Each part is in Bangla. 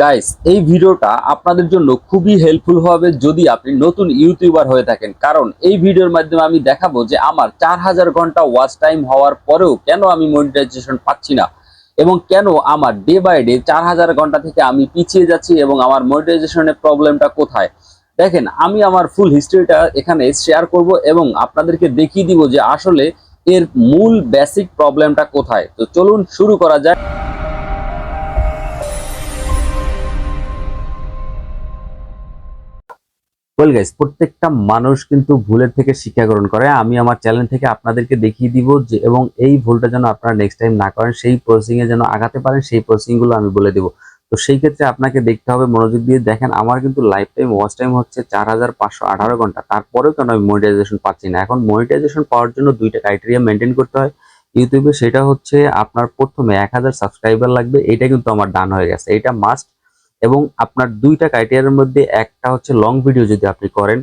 গাইস এই ভিডিওটা আপনাদের জন্য খুবই হেল্পফুল হবে যদি আপনি নতুন ইউটিউবার হয়ে থাকেন। কারণ এই ভিডিওর মাধ্যমে আমি দেখাবো যে আমার চার হাজার ঘণ্টা ওয়াচ টাইম হওয়ার পরেও কেন আমি মনিটাইজেশন পাচ্ছি না এবং কেন আমার ডে বাই ডে চার হাজার ঘণ্টা থেকে আমি পিছিয়ে যাচ্ছি এবং আমার মনিটাইজেশনের প্রবলেমটা কোথায়? দেখেন, আমি আমার ফুল হিস্ট্রিটা এখানে শেয়ার করব এবং আপনাদেরকে দেখিয়ে দিব যে আসলে এর মূল বেসিক প্রবলেমটা কোথায়। তো চলুন শুরু করা যাক। ওয়েল গাইস প্রত্যেকটা মানুষ কিন্তু ভুলের থেকে শিক্ষা গ্রহণ করে। আমি আমার চ্যানেল থেকে আপনাদেরকে দেখিয়ে দিব যে, এবং এই ভুলটা যেন আপনারা নেক্সট টাইম না করেন, সেই প্রসেসিং এ যেন আগাতে পারেন, সেই প্রসেসিংগুলো আমি বলে দিব। তো সেই ক্ষেত্রে আপনাকে দেখতে হবে, মনোযোগ দিয়ে দেখেন, আমার কিন্তু লাইফ টাইম ওয়াচ টাইম হচ্ছে চার হাজার পাঁচশো আঠারো ঘণ্টা। তারপরেও কেন আমি মনিটাইজেশন পাচ্ছি না? এখন মনিটাইজেশন পাওয়ার জন্য দুইটা ক্রাইটেরিয়া মেনটেন করতে হয়। ইউটিউবে সেটা হচ্ছে আপনার প্রথমে এক হাজার সাবস্ক্রাইবার লাগবে এটা কিন্তু আমার ডান হয়ে গেছে। এটা মাস্ট এবং আপনার দুইটা ক্রাইটেরিয়ার মধ্যে একটা হচ্ছে লং ভিডিও যদি আপনি করেন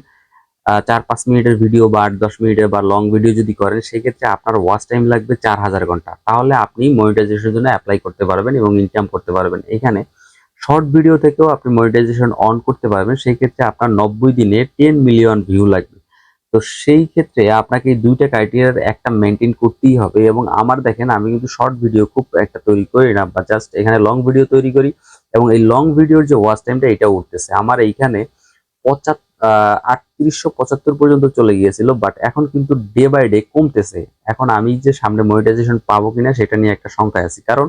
চার পাঁচ মিনিটের ভিডিও বা আট, দশ মিনিটের বা লং ভিডিও যদি করেন, সেক্ষেত্রে আপনার ওয়াচ টাইম লাগবে চার হাজার ঘণ্টা। তাহলে আপনি মনিটাইজেশনের জন্য অ্যাপ্লাই করতে পারবেন এবং ইনকাম করতে পারবেন। এখানে শর্ট ভিডিও থেকেও আপনি মনিটাইজেশন অন করতে পারবেন সেই ক্ষেত্রে আপনার নব্বই দিনে টেন মিলিয়ন ভিউ লাগবে। তো সেই ক্ষেত্রে আপনাকে এই দুইটা ক্রাইটেরিয়ার একটা মেনটেন করতেই হবে এবং আমার দেখেন আমি কিন্তু শর্ট ভিডিও খুব একটা তৈরি করি না বা জাস্ট এখানে লং ভিডিও তৈরি করি। এবং এই লং ভিডিওর যে ওয়াচ টাইমটা এটা উঠতেছে। আমার এইখানে পঁচাত্তর আটত্রিশশো পঁচাত্তর পর্যন্ত চলে গিয়েছিল বাট এখন কিন্তু ডে বাই ডে কমতেছে। এখন আমি যে সামনে মনিটাইজেশন পাবো কিনা, সেটা নিয়ে একটা শঙ্কায় আছি। কারণ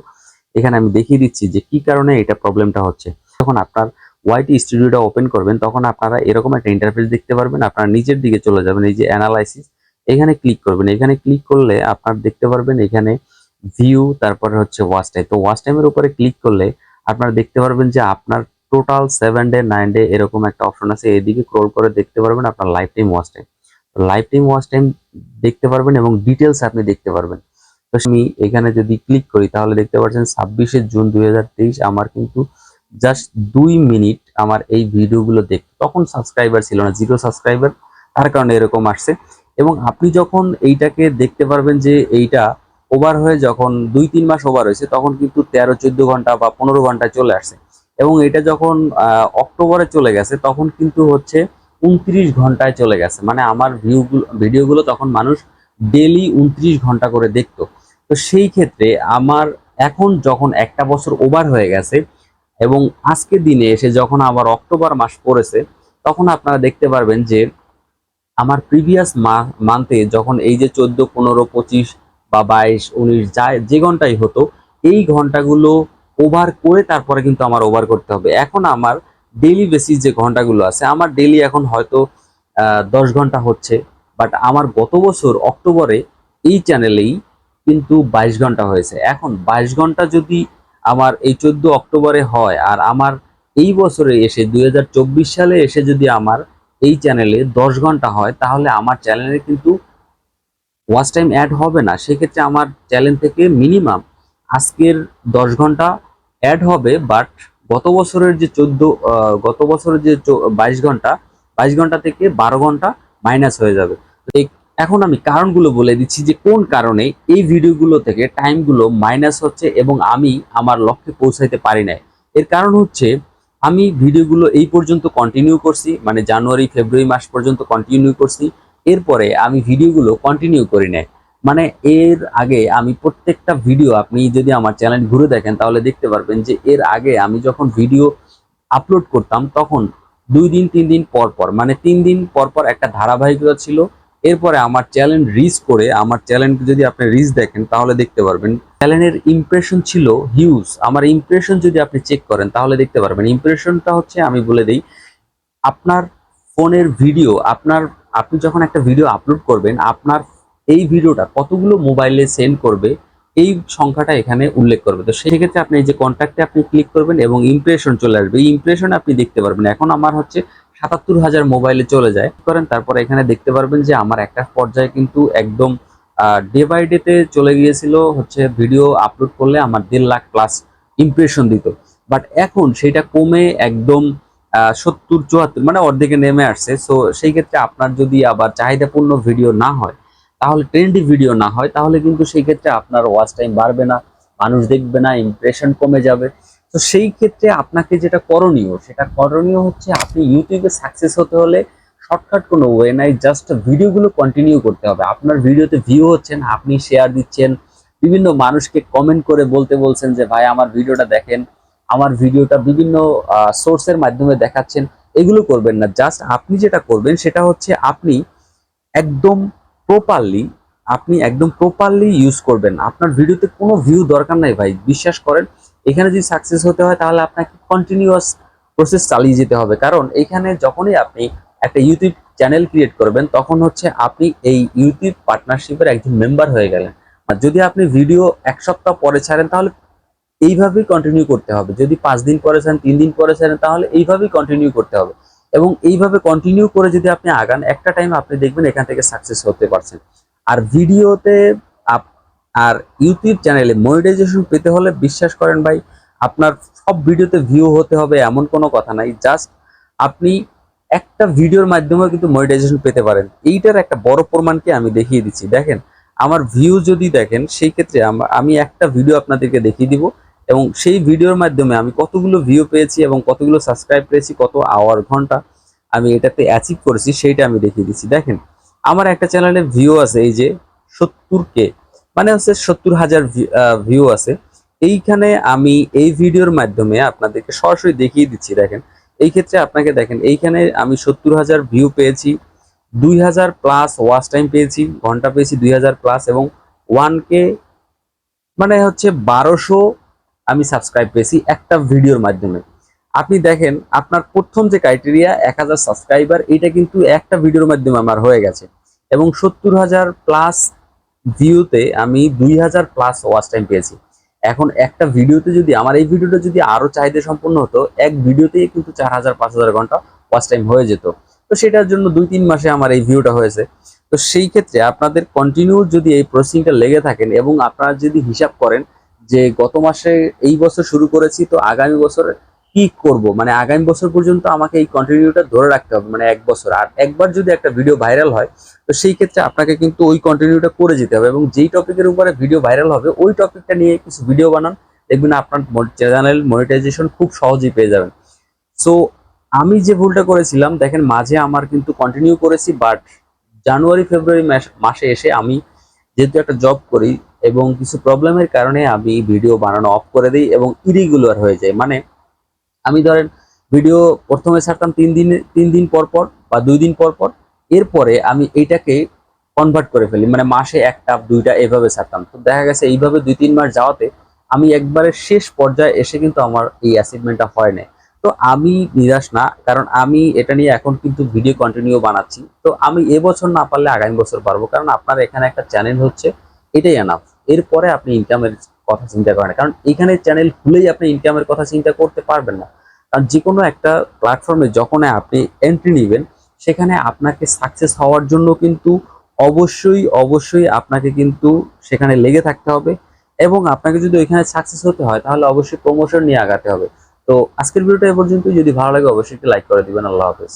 এখানে আমি দেখিয়ে দিচ্ছি যে কি কারণে এটা প্রবলেমটা হচ্ছে। যখন আপনার ওয়াইটি স্টুডিওটা ওপেন করবেন, তখন আপনারা এরকম একটা ইন্টারফেস দেখতে পারবেন, আপনারা নিচের দিকে চলে যাবেন, এই যে অ্যানালাইসিস এখানে ক্লিক করবেন। এখানে ক্লিক করলে আপনার দেখতে পারবেন এখানে ভিউ তারপরে হচ্ছে ওয়াচ টাইম তো ওয়াচ টাইমের উপরে ক্লিক করলে আপনারা দেখতে পারবেন যে আপনার total seven day nine day এরকম একটা অপশন আছে। এদিকে ক্রোল করে দেখতে পারবেন আপনার life time watch time life time watch time দেখতে পারবেন এবং ডিটেলস আপনি দেখতে পারবেন। তো আমি এখানে যদি ক্লিক করি, তাহলে দেখতে পাচ্ছেন ছাব্বিশে জুন দুই হাজার তেইশ আমার কিন্তু জাস্ট দুই মিনিট আমার এই ভিডিওগুলো দেখতে। তখন সাবস্ক্রাইবার ছিল না জিরো সাবস্ক্রাইবার তার কারণে এরকম আসছে। এবং আপনি যখন এইটাকে দেখতে পারবেন যে এইটা ওভার হয়ে যখন দুই, তিন মাস ওভার হয়েছে, তখন কিন্তু তেরো, চোদ্দ ঘণ্টা বা পনেরো ঘণ্টা চলে আসছে। এবং এটা যখন অক্টোবরে চলে গেছে, তখন কিন্তু হচ্ছে উনত্রিশ ঘন্টায় চলে গেছে। মানে আমার ভিউগুলো ভিডিওগুলো তখন মানুষ ডেলি উনত্রিশ ঘণ্টা করে দেখতো। তো সেই ক্ষেত্রে আমার এখন যখন একটা বছর ওভার হয়ে গেছে, এবং আজকের দিনে এসে যখন আবার অক্টোবর মাস পড়েছে, তখন আপনারা দেখতে পারবেন যে, আমার প্রিভিয়াস মান্থে যখন এই যে চোদ্দ, পনেরো, পঁচিশ বা বাইশ, উনিশ, যা, যে ঘন্টাই হতো এই ঘন্টাগুলো ওভার করে তারপরে কিন্তু আমার ওভার করতে হবে। এখন আমার ডেলি বেসিস যে ঘন্টাগুলো আছে, আমার ডেলি এখন হয়তো দশ ঘণ্টা হচ্ছে বাট আমার গত বছর অক্টোবরে এই চ্যানেলেই কিন্তু বাইশ ঘণ্টা হয়েছে। এখন বাইশ ঘণ্টা যদি আমার এই চোদ্দ অক্টোবরে হয় আর আমার এই বছরে এসে দু হাজার চব্বিশ সালে এসে যদি আমার এই চ্যানেলে দশ ঘণ্টা হয়, তাহলে আমার চ্যানেলে কিন্তু ওয়াচ টাইম অ্যাড হবে না। সেক্ষেত্রে আমার চ্যানেল থেকে মিনিমাম আজকের দশ ঘণ্টা অ্যাড হবে বাট গত বছরের যে চোদ্দ গত বছরের যে বাইশ ঘণ্টা বাইশ ঘণ্টা থেকে বারো ঘণ্টা মাইনাস হয়ে যাবে। এখন আমি কারণগুলো বলে দিচ্ছি যে কোন কারণে এই ভিডিওগুলো থেকে টাইমগুলো মাইনাস হচ্ছে এবং আমি আমার লক্ষ্যে পৌঁছাইতে পারি নাই। এর কারণ হচ্ছে, আমি ভিডিওগুলো এই পর্যন্ত কন্টিনিউ করছি মানে জানুয়ারি, ফেব্রুয়ারি মাস পর্যন্ত কন্টিনিউ করছি এরপরে আমি ভিডিওগুলো কন্টিনিউ করি নাই। মানে এর আগে আমি প্রত্যেকটা ভিডিও আপনি যদি আমার চ্যানেল ঘুরে দেখেন, তাহলে দেখতে পারবেন যে এর আগে আমি যখন ভিডিও আপলোড করতাম, তখন দুই দিন, তিন দিন পর পর মানে তিন দিন পর পর একটা ধারাবাহিকতা ছিল। এরপরে আমার চ্যানেল রিচ করে, আমার চ্যানেল যদি আপনি রিচ দেখেন, তাহলে দেখতে পারবেন। চ্যানেলের ইমপ্রেশন ছিল হিউজ আমার ইমপ্রেশন যদি আপনি চেক করেন, তাহলে দেখতে পারবেন। ইমপ্রেশনটা হচ্ছে, আমি বলে দিই, আপনার ফোনের ভিডিও আপনার আপনি যখন একটা ভিডিও আপলোড করবেন, আপনার এই ভিডিওটা কতগুলো মোবাইলে সেন্ড করবে, এই সংখ্যাটা এখানে উল্লেখ করবে। তো সেই ক্ষেত্রে আপনি এই যে কন্ট্যাক্টে আপনি ক্লিক করবেন এবং ইমপ্রেশন চলে আসবে। এই ইমপ্রেশন আপনি দেখতে পারবেন। এখন আমার হচ্ছে সাতাত্তর হাজার মোবাইলে চলে যায়। করেন, তারপরে এখানে দেখতে পারবেন যে আমার একটা পর্যায়ে কিন্তু একদম ডে বাই ডেতে চলে গিয়েছিল হচ্ছে ভিডিও আপলোড করলে আমার দেড় লাখ প্লাস ইমপ্রেশন দিত। বাট এখন সেটা কমে একদম সত্তর, চুয়াত্তর মানে অর্ধেকে নেমে আসছে। সো সেই ক্ষেত্রে আপনার যদি আবার চাহিদাপূর্ণ ভিডিও না হয়, তাহলে ট্রেন্ডি ভিডিও না হয়, তাহলে কিন্তু সেই ক্ষেত্রে আপনার ওয়াচ টাইম বাড়বে না, মানুষ দেখবে না ইমপ্রেশন কমে যাবে। তো সেই ক্ষেত্রে আপনাকে যেটা করণীয়, সেটা করণীয় হচ্ছে আপনি ইউটিউবে সাকসেস হতে হলে শর্টকাট কোনো ওয়ে নাই জাস্ট ভিডিওগুলো কন্টিনিউ করতে হবে। আপনার ভিডিওতে ভিউ হচ্ছেন, আপনি শেয়ার দিচ্ছেন, বিভিন্ন মানুষকে কমেন্ট করে বলতে বলছেন যে, ভাই, আমার ভিডিওটা দেখেন। আমার ভিডিওটা বিভিন্ন সোর্সের মাধ্যমে দেখাচ্ছেন, এগুলো করবেন না। জাস্ট আপনি যেটা করবেন, সেটা হচ্ছে আপনি একদম প্রপারলি আপনি একদম প্রপারলি ইউজ করবেন। আপনার ভিডিওতে কোনো ভিউ দরকার নাই ভাই, বিশ্বাস করেন। এখানে যদি সাকসেস হতে হয়, তাহলে আপনাকে কন্টিনিউয়াস প্রসেস চালিয়ে যেতে হবে। কারণ এখানে যখনই আপনি একটা ইউটিউব চ্যানেল ক্রিয়েট করবেন, তখন হচ্ছে আপনি এই ইউটিউব পার্টনারশিপের একজন মেম্বার হয়ে গেলেন। আর যদি আপনি ভিডিও এক সপ্তাহ পরে ছাড়েন, তাহলে এইভাবেই কন্টিনিউ করতে হবে। যদি পাঁচ দিন পরে ছাড়েন তিন দিন পরে ছাড়েন তাহলে এইভাবেই কন্টিনিউ করতে হবে। এবং এইভাবে কন্টিনিউ করে যদি আপনি আগান, একটা টাইম আপনি দেখবেন এখান থেকে সাকসেস হতে পারছেন। আর ভিডিওতে আর ইউটিউব চ্যানেলে মনিটাইজেশন পেতে হলে বিশ্বাস করেন ভাই, আপনার সব ভিডিওতে ভিউ হতে হবে, এমন কোনো কথা নাই। জাস্ট আপনি একটা ভিডিওর মাধ্যমে কিন্তু মনিটাইজেশন পেতে পারেন। এইটার একটা বড় প্রমাণকে আমি দেখিয়ে দিচ্ছি। দেখেন, আমার ভিউ যদি দেখেন, সেই ক্ষেত্রে আমি একটা ভিডিও আপনাদেরকে দেখিয়ে দিব। এবং সেই ভিডিওর মাধ্যমে আমি কতগুলো ভিউ পেয়েছি এবং কতগুলো সাবস্ক্রাইব পেয়েছি, কত আওয়ার ঘণ্টা আমি এটাতে অ্যাচিভ করেছি, সেইটা আমি দেখিয়ে দিচ্ছি। দেখেন, আমার একটা চ্যানেলে ভিউ আছে, এই যে সত্তর কে মানে হচ্ছে সত্তর হাজার ভিউ আছে। এইখানে আমি এই ভিডিওর মাধ্যমে আপনাদেরকে সরাসরি দেখিয়ে দিচ্ছি, দেখেন। এই ক্ষেত্রে আপনাকে দেখেন, এইখানে আমি সত্তর হাজার ভিউ পেয়েছি, দুই হাজার প্লাস ওয়াচ টাইম পেয়েছি, ঘণ্টা পেয়েছি দুই হাজার প্লাস এবং ওয়ান কে মানে হচ্ছে বারোশো আমি সাবস্ক্রাইব পেয়েছি একটা ভিডিওর মাধ্যমে। আপনি দেখেন, আপনার প্রথম যে ক্রাইটেরিয়া এক হাজার সাবস্ক্রাইবার এটা কিন্তু একটা ভিডিওর মাধ্যমে আমার হয়ে গেছে। এবং সত্তর হাজার প্লাস ভিউতে আমি দুই হাজার প্লাস ওয়াচ টাইম পেয়েছি। এখন একটা ভিডিওতে যদি, আমার এই ভিডিওটা যদি আরও চাহিদা সম্পূর্ণ হতো, এক ভিডিওতেই কিন্তু চার হাজার, পাঁচ হাজার ঘণ্টা ওয়াচ টাইম হয়ে যেত। তো সেটার জন্য দুই তিন মাসে আমার এই ভিউটা হয়েছে। তো সেই ক্ষেত্রে আপনাদের কন্টিনিউ যদি এই প্রসেসিংটা লেগে থাকেন এবং আপনারা যদি হিসাব করেন যে গত মাসে এই বছর শুরু করেছি, তো আগামী বছর কি করব? মানে আগামী বছর পর্যন্ত আমাকে এই কন্টিনিউটা ধরে রাখতে হবে মানে এক বছর। আর একবার যদি একটা ভিডিও ভাইরাল হয়, তো সেই ক্ষেত্রে আপনাকে কিন্তু ওই কন্টিনিউটা করে যেতে হবে এবং যেই টপিকের উপরে ভিডিও ভাইরাল হবে, ওই টপিকটা নিয়ে কিছু ভিডিও বানান। দেখবেন আপনার চ্যানেল মনিটাইজেশন খুব সহজেই পেয়ে যাবেন। সো আমি যে ভুলটা করেছিলাম, দেখেন মাঝে আমার কিন্তু কন্টিনিউ করেছি বাট জানুয়ারি ফেব্রুয়ারি মাস- এসে আমি যেহেতু একটা জব করি এবং কিছু প্রবলেমের কারণে আমি ভিডিও বানানো অফ করে দিই এবং ইরেগুলার হয়ে যায়। মানে আমি ধরেন ভিডিও প্রথমে ছাড়তাম তিন দিন তিন দিন পর পর বা দুই দিন পর পর। এরপরে আমি এইটাকে কনভার্ট করে ফেলি। মানে মাসে একটা, দুইটা এভাবে ছাড়তাম। তো দেখা গেছে এইভাবে দুই, তিন মাস যাওয়াতে আমি একবারে শেষ পর্যায়ে এসে কিন্তু আমার এই অ্যাচিভমেন্টটা হয় না তো আমি নিরাশ না, কারণ আমি এটা নিয়ে এখন কিন্তু ভিডিও কন্টিনিউ বানাচ্ছি। তো আমি এবছর না পারলে আগামী বছর পারব কারণ আপনার এখানে একটা চ্যানেল হচ্ছে এটাই এনাফ এরপরে আপনি ইনকামের কথা চিন্তা করেন কারণ এখানে চ্যানেল খুলেই আপনি ইনকামের কথা চিন্তা করতে পারবেন না। কারণ যে কোনো একটা প্ল্যাটফর্মে যখন আপনি এন্ট্রি নেবেন, সেখানে আপনাকে সাকসেস হওয়ার জন্য কিন্তু অবশ্যই অবশ্যই আপনাকে কিন্তু সেখানে লেগে থাকতে হবে এবং আপনাকে যদি ওইখানে সাকসেস হতে হয়, তাহলে অবশ্যই প্রমোশন নিয়ে আগাতে হবে। তো আজকের ভিডিওটা এ পর্যন্ত যদি ভালো লাগে, অবশ্যই একটি লাইক করে দিবেন। আল্লাহ হাফেজ।